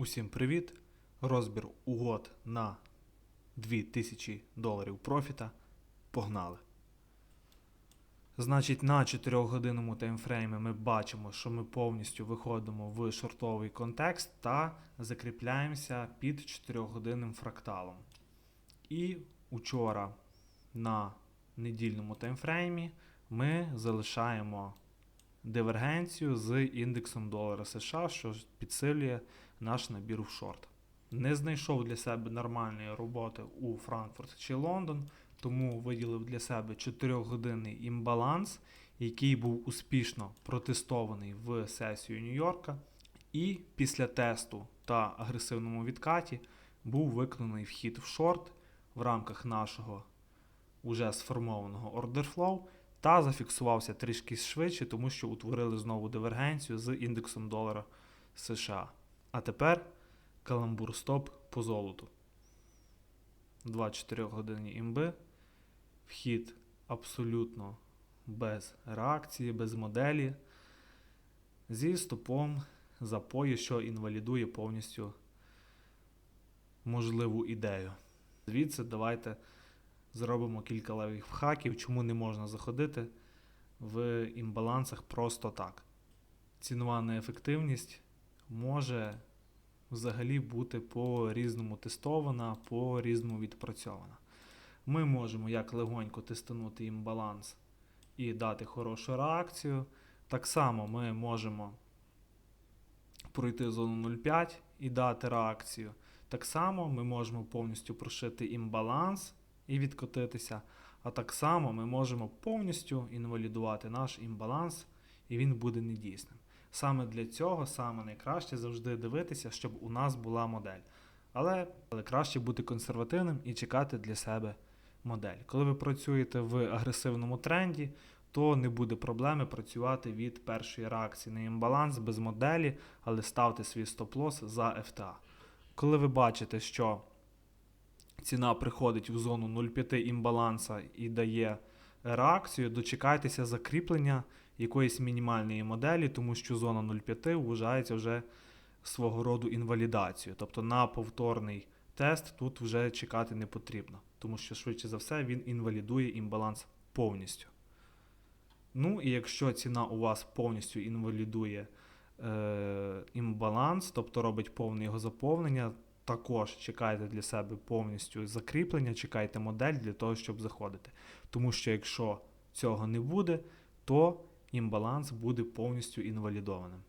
Усім привіт! Розбір угод на 2000 доларів профіта. Погнали. Значить, на 4-годинному таймфреймі ми бачимо, що ми повністю виходимо в шортовий контекст та закріпляємося під 4-годинним фракталом. І учора на недільному таймфреймі ми залишаємо дивергенцію з індексом долара США, що підсилює наш набір в шорт. Не знайшов для себе нормальної роботи у Франкфурт чи Лондон, тому виділив для себе 4-годинний імбаланс, який був успішно протестований в сесію Нью-Йорка. І після тесту та агресивному відкаті був виконаний вхід в шорт в рамках нашого уже сформованого flow та зафіксувався трішки швидше, тому що утворили знову дивергенцію з індексом долара США. А тепер каламбур стоп по золоту. 24 годинні імби. Вхід абсолютно без реакції, без моделі. Зі стопом запої, що інвалідує повністю можливу ідею. Звідси давайте зробимо кілька левих хаків, чому не можна заходити в імбалансах просто так. Цінова неефективність може взагалі бути по-різному тестована, по-різному відпрацьована. Ми можемо як легонько тестанути імбаланс і дати хорошу реакцію. Так само ми можемо пройти зону 0,5 і дати реакцію. Так само ми можемо повністю прошити імбаланс і відкотитися. А так само ми можемо повністю інвалідувати наш імбаланс, і він буде недійсним. Саме для цього саме найкраще завжди дивитися, щоб у нас була модель. Але, але краще бути консервативним і чекати для себе модель. Коли ви працюєте в агресивному тренді, то не буде проблеми працювати від першої реакції на імбаланс без моделі, але ставте свій стоп-лосс за FTA. Коли ви бачите, що ціна приходить в зону 0,5 імбаланса і дає реакцію, дочекайтеся закріплення якоїсь мінімальної моделі, тому що зона 0,5 вважається вже свого роду інвалідацією. Тобто на повторний тест тут вже чекати не потрібно, тому що швидше за все він інвалідує імбаланс повністю. Ну і якщо ціна у вас повністю інвалідує е, імбаланс, тобто робить повне його заповнення, також чекайте для себе повністю закріплення, чекайте модель для того, щоб заходити. Тому що якщо цього не буде, то імбаланс буде повністю інвалідованим.